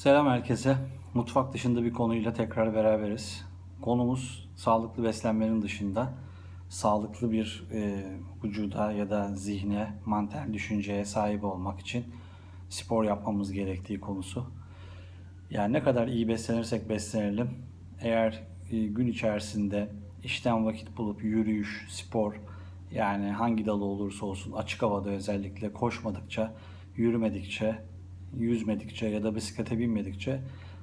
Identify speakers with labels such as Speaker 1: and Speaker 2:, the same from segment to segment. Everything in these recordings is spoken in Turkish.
Speaker 1: Selam herkese. Mutfak dışında bir konuyla tekrar beraberiz. Konumuz sağlıklı beslenmenin dışında sağlıklı bir e, vücuda ya da zihne, mantel düşünceye sahip olmak için spor yapmamız gerektiği konusu. Yani ne kadar iyi beslenirsek beslenelim, eğer e, gün içerisinde işten vakit bulup yürüyüş, spor, yani hangi dalı olursa olsun açık havada özellikle koşmadıkça, yürümedikçe, yüzmedikçe ya da bisiklete binmedikçe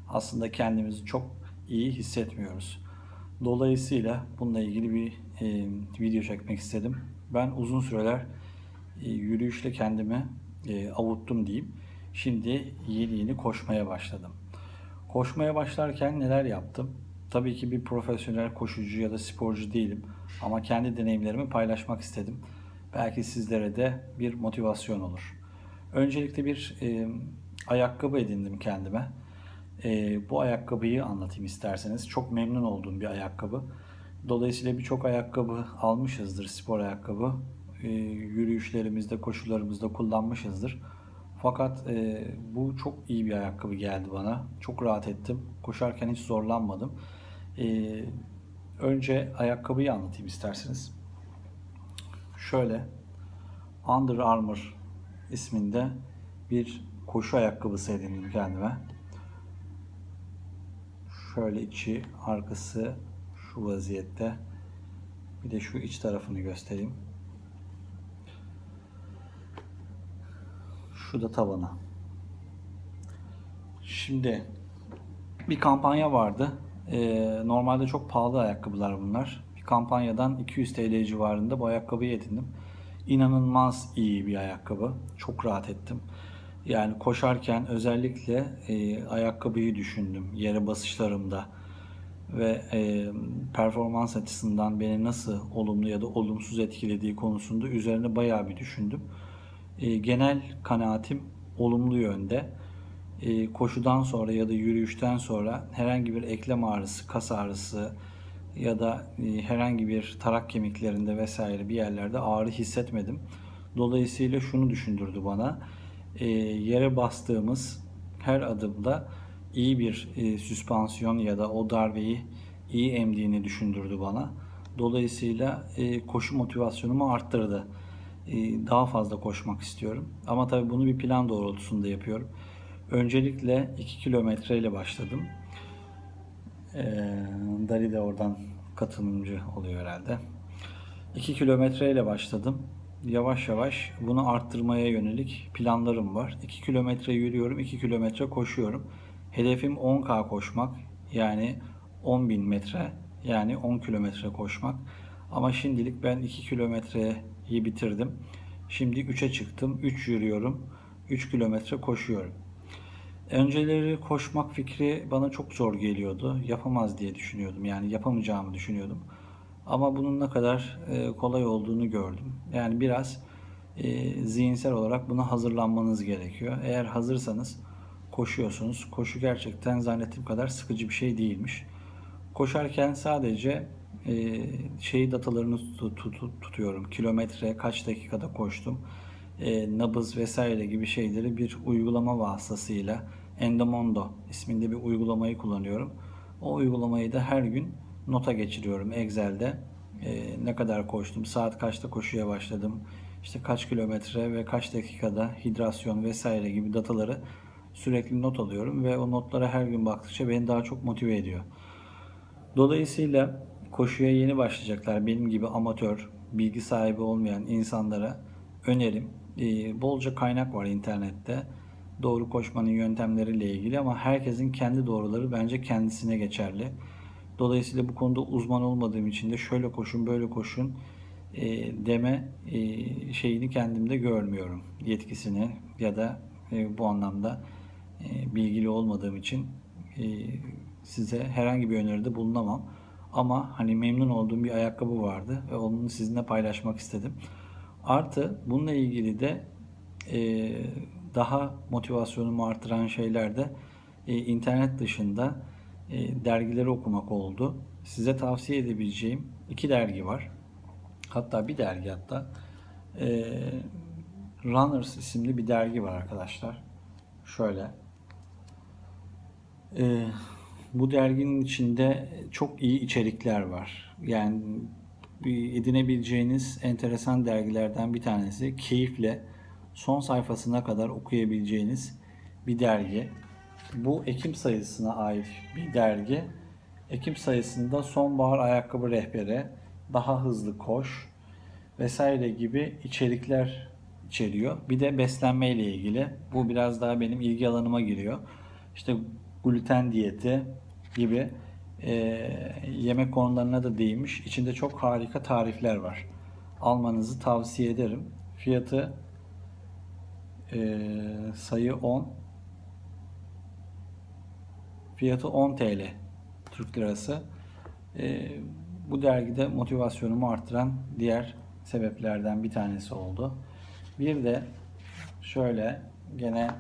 Speaker 1: aslında kendimizi çok iyi hissetmiyoruz. Dolayısıyla bununla ilgili bir e, video çekmek istedim. Ben uzun süreler e, yürüyüşle kendimi e, avuttum diyeyim. Şimdi yeni yeni koşmaya başladım. Koşmaya başlarken neler yaptım? Tabii ki bir profesyonel koşucu ya da sporcu değilim ama kendi deneyimlerimi paylaşmak istedim. Belki sizlere de bir motivasyon olur. Öncelikle bir e, ayakkabı edindim kendime. E, bu ayakkabıyı anlatayım isterseniz. Çok memnun olduğum bir ayakkabı. Dolayısıyla birçok ayakkabı almışızdır, spor ayakkabı. E, yürüyüşlerimizde, koşularımızda kullanmışızdır. Fakat e, bu çok iyi bir ayakkabı geldi bana. Çok rahat ettim. Koşarken hiç zorlanmadım. E, önce ayakkabıyı anlatayım isterseniz. Şöyle Under Armour isminde bir koşu ayakkabısı edindim kendime. Şöyle içi, arkası şu vaziyette. Bir de şu iç tarafını göstereyim. Şu da tabanı. Şimdi bir kampanya vardı. Ee, normalde çok pahalı ayakkabılar bunlar. Bir kampanyadan 200 TL civarında bu ayakkabıyı edindim. İnanılmaz iyi bir ayakkabı. Çok rahat ettim. Yani koşarken özellikle e, ayakkabıyı düşündüm yere basışlarımda ve e, performans açısından beni nasıl olumlu ya da olumsuz etkilediği konusunda üzerine bayağı bir düşündüm. E, genel kanaatim olumlu yönde. E, koşudan sonra ya da yürüyüşten sonra herhangi bir eklem ağrısı, kas ağrısı ya da e, herhangi bir tarak kemiklerinde vesaire bir yerlerde ağrı hissetmedim. Dolayısıyla şunu düşündürdü bana. E, yere bastığımız her adımda iyi bir e, süspansiyon ya da o darbeyi iyi emdiğini düşündürdü bana. Dolayısıyla koşu motivasyonumu arttırdı. Daha fazla koşmak istiyorum. Ama tabii bunu bir plan doğrultusunda yapıyorum. Öncelikle 2 kilometre ile başladım. E, Dali de oradan katılımcı oluyor herhalde. 2 kilometre ile başladım. Yavaş yavaş bunu arttırmaya yönelik planlarım var. 2 kilometre yürüyorum, 2 kilometre koşuyorum. Hedefim 10K koşmak. Yani 10.000 metre yani 10 kilometre koşmak. Ama şimdilik ben 2 kilometreyi bitirdim. Şimdi 3'e çıktım. 3 yürüyorum. 3 kilometre koşuyorum. Önceleri koşmak fikri bana çok zor geliyordu. Yapamaz diye düşünüyordum. Yani yapamayacağımı düşünüyordum. Ama bunun ne kadar e, kolay olduğunu gördüm. Yani biraz e, zihinsel olarak buna hazırlanmanız gerekiyor. Eğer hazırsanız koşuyorsunuz. Koşu gerçekten zannettiğim kadar sıkıcı bir şey değilmiş. Koşarken sadece e, şeyi datalarını tut, tut, tutuyorum. Kilometre, kaç dakikada koştum, e, nabız vesaire gibi şeyleri bir uygulama vasıtasıyla Endomondo isminde bir uygulamayı kullanıyorum. O uygulamayı da her gün nota geçiriyorum Excel'de. E, ne kadar koştum, saat kaçta koşuya başladım, işte kaç kilometre ve kaç dakikada hidrasyon vesaire gibi dataları sürekli not alıyorum ve o notlara her gün baktıkça beni daha çok motive ediyor. Dolayısıyla koşuya yeni başlayacaklar benim gibi amatör, bilgi sahibi olmayan insanlara önerim. E, bolca kaynak var internette. Doğru koşmanın yöntemleriyle ilgili ama herkesin kendi doğruları bence kendisine geçerli. Dolayısıyla bu konuda uzman olmadığım için de şöyle koşun böyle koşun e, deme e, şeyini kendimde görmüyorum. Yetkisini ya da e, bu anlamda e, bilgili olmadığım için e, size herhangi bir öneride bulunamam. Ama hani memnun olduğum bir ayakkabı vardı ve onu sizinle paylaşmak istedim. Artı bununla ilgili de e, daha motivasyonumu artıran şeyler de e, internet dışında e, dergileri okumak oldu. Size tavsiye edebileceğim iki dergi var. Hatta bir dergi hatta. E, Runners isimli bir dergi var arkadaşlar. Şöyle. Ee, bu derginin içinde çok iyi içerikler var. Yani edinebileceğiniz enteresan dergilerden bir tanesi. Keyifle son sayfasına kadar okuyabileceğiniz bir dergi. Bu Ekim sayısına ait bir dergi. Ekim sayısında sonbahar ayakkabı rehberi, daha hızlı koş vesaire gibi içerikler içeriyor. Bir de beslenme ile ilgili. Bu biraz daha benim ilgi alanıma giriyor. İşte gluten diyeti gibi e, yemek konularına da değinmiş. İçinde çok harika tarifler var. Almanızı tavsiye ederim. Fiyatı e, sayı 10 fiyatı 10 TL Türk Lirası. E, bu dergide motivasyonumu arttıran diğer sebeplerden bir tanesi oldu. Bir de şöyle gene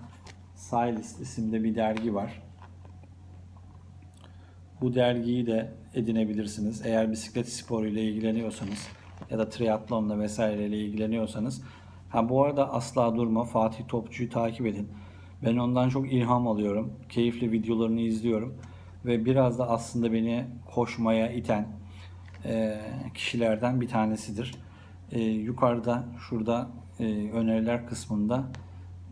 Speaker 1: Stylist isimde bir dergi var. Bu dergiyi de edinebilirsiniz. Eğer bisiklet sporu ile ilgileniyorsanız ya da triatlonla vesaire ile ilgileniyorsanız. Ha bu arada asla durma Fatih Topçu'yu takip edin. Ben ondan çok ilham alıyorum. Keyifli videolarını izliyorum ve biraz da aslında beni koşmaya iten e, kişilerden bir tanesidir. E, yukarıda şurada e, öneriler kısmında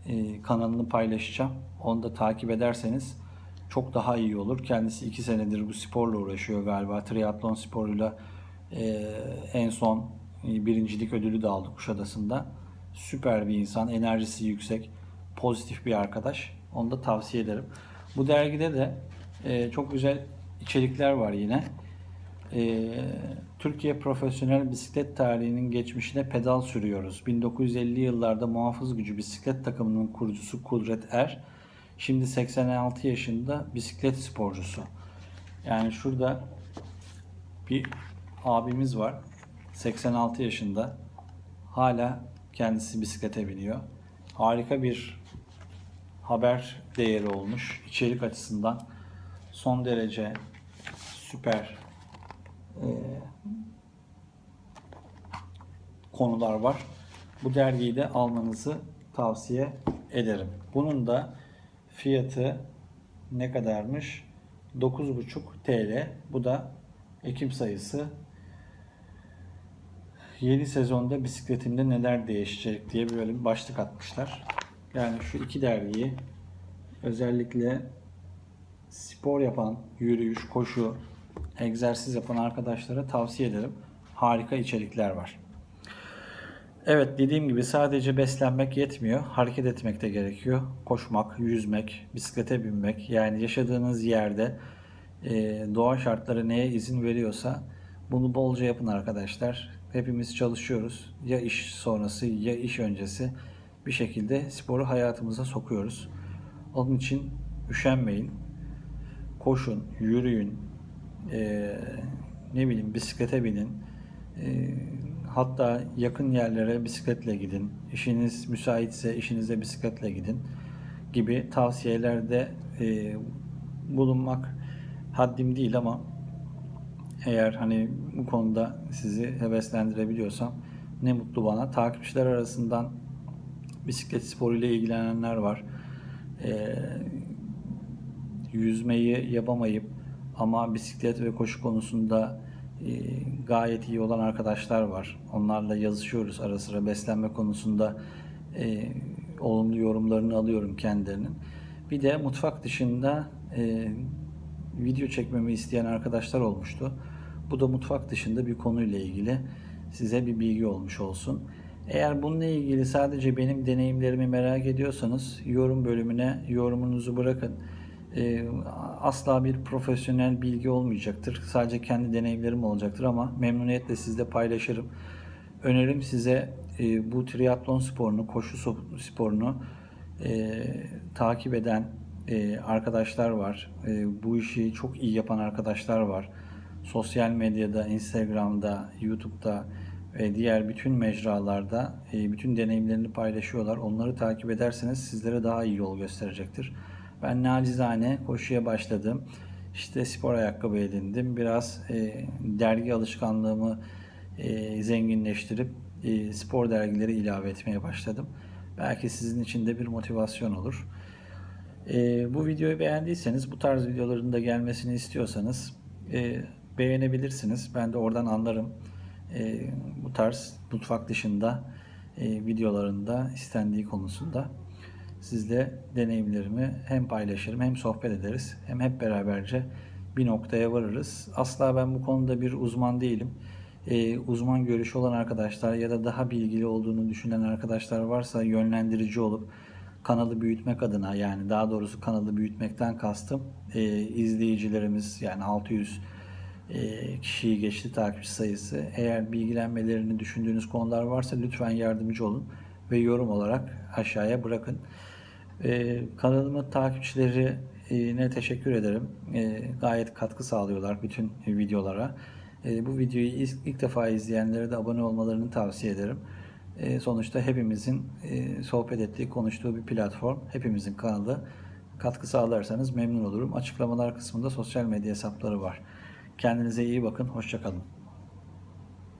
Speaker 1: e, kanalını paylaşacağım. Onu da takip ederseniz çok daha iyi olur. Kendisi iki senedir bu sporla uğraşıyor galiba. Triatlon sporuyla e, en son e, birincilik ödülü de aldı Kuşadası'nda. Süper bir insan, enerjisi yüksek, pozitif bir arkadaş. Onu da tavsiye ederim. Bu dergide de e, çok güzel içerikler var yine. E, Türkiye profesyonel bisiklet tarihinin geçmişine pedal sürüyoruz. 1950 yıllarda muhafız gücü bisiklet takımının kurucusu Kudret Er, şimdi 86 yaşında bisiklet sporcusu. Yani şurada bir abimiz var. 86 yaşında. Hala kendisi bisiklete biniyor. Harika bir haber değeri olmuş. İçerik açısından son derece süper e, konular var. Bu dergiyi de almanızı tavsiye ederim. Bunun da fiyatı ne kadarmış? 9,5 TL. Bu da Ekim sayısı. Yeni sezonda bisikletimde neler değişecek diye böyle bir başlık atmışlar. Yani şu iki dergiyi özellikle spor yapan, yürüyüş, koşu, egzersiz yapan arkadaşlara tavsiye ederim. Harika içerikler var. Evet dediğim gibi sadece beslenmek yetmiyor. Hareket etmek de gerekiyor. Koşmak, yüzmek, bisiklete binmek. Yani yaşadığınız yerde e, doğa şartları neye izin veriyorsa bunu bolca yapın arkadaşlar. Hepimiz çalışıyoruz. Ya iş sonrası ya iş öncesi bir şekilde sporu hayatımıza sokuyoruz. Onun için üşenmeyin. Koşun, yürüyün, e, ne bileyim bisiklete binin. E, hatta yakın yerlere bisikletle gidin. İşiniz müsaitse işinize bisikletle gidin gibi tavsiyelerde e, bulunmak haddim değil ama eğer hani bu konuda sizi heveslendirebiliyorsam ne mutlu bana. Takipçiler arasından bisiklet sporu ile ilgilenenler var. E, yüzmeyi yapamayıp ama bisiklet ve koşu konusunda gayet iyi olan arkadaşlar var. Onlarla yazışıyoruz ara sıra beslenme konusunda e, olumlu yorumlarını alıyorum kendilerinin. Bir de mutfak dışında e, video çekmemi isteyen arkadaşlar olmuştu. Bu da mutfak dışında bir konuyla ilgili size bir bilgi olmuş olsun. Eğer bununla ilgili sadece benim deneyimlerimi merak ediyorsanız yorum bölümüne yorumunuzu bırakın. Ee, asla bir profesyonel bilgi olmayacaktır. Sadece kendi deneyimlerim olacaktır ama memnuniyetle sizle paylaşırım. Önerim size e, bu triatlon sporunu, koşu sporunu e, takip eden e, arkadaşlar var. E, bu işi çok iyi yapan arkadaşlar var. Sosyal medyada, Instagram'da, YouTube'da ve diğer bütün mecralarda e, bütün deneyimlerini paylaşıyorlar. Onları takip ederseniz sizlere daha iyi yol gösterecektir. Ben nacizane koşuya başladım. İşte spor ayakkabı edindim. Biraz e, dergi alışkanlığımı e, zenginleştirip e, spor dergileri ilave etmeye başladım. Belki sizin için de bir motivasyon olur. Ee, bu videoyu beğendiyseniz, bu tarz videoların da gelmesini istiyorsanız e, beğenebilirsiniz. Ben de oradan anlarım. E, bu tarz mutfak dışında e, videolarında istendiği konusunda sizle deneyimlerimi hem paylaşırım hem sohbet ederiz. Hem hep beraberce bir noktaya varırız. Asla ben bu konuda bir uzman değilim. Ee, uzman görüşü olan arkadaşlar ya da daha bilgili olduğunu düşünen arkadaşlar varsa yönlendirici olup kanalı büyütmek adına yani daha doğrusu kanalı büyütmekten kastım e, izleyicilerimiz yani 600 e, kişiyi geçti takipçi sayısı. Eğer bilgilenmelerini düşündüğünüz konular varsa lütfen yardımcı olun ve yorum olarak aşağıya bırakın. E, kanalımın takipçilerine teşekkür ederim. E, gayet katkı sağlıyorlar bütün videolara. E, bu videoyu ilk, ilk defa izleyenlere de abone olmalarını tavsiye ederim. E, sonuçta hepimizin e, sohbet ettiği, konuştuğu bir platform. Hepimizin kanalı. Katkı sağlarsanız memnun olurum. Açıklamalar kısmında sosyal medya hesapları var. Kendinize iyi bakın. Hoşçakalın.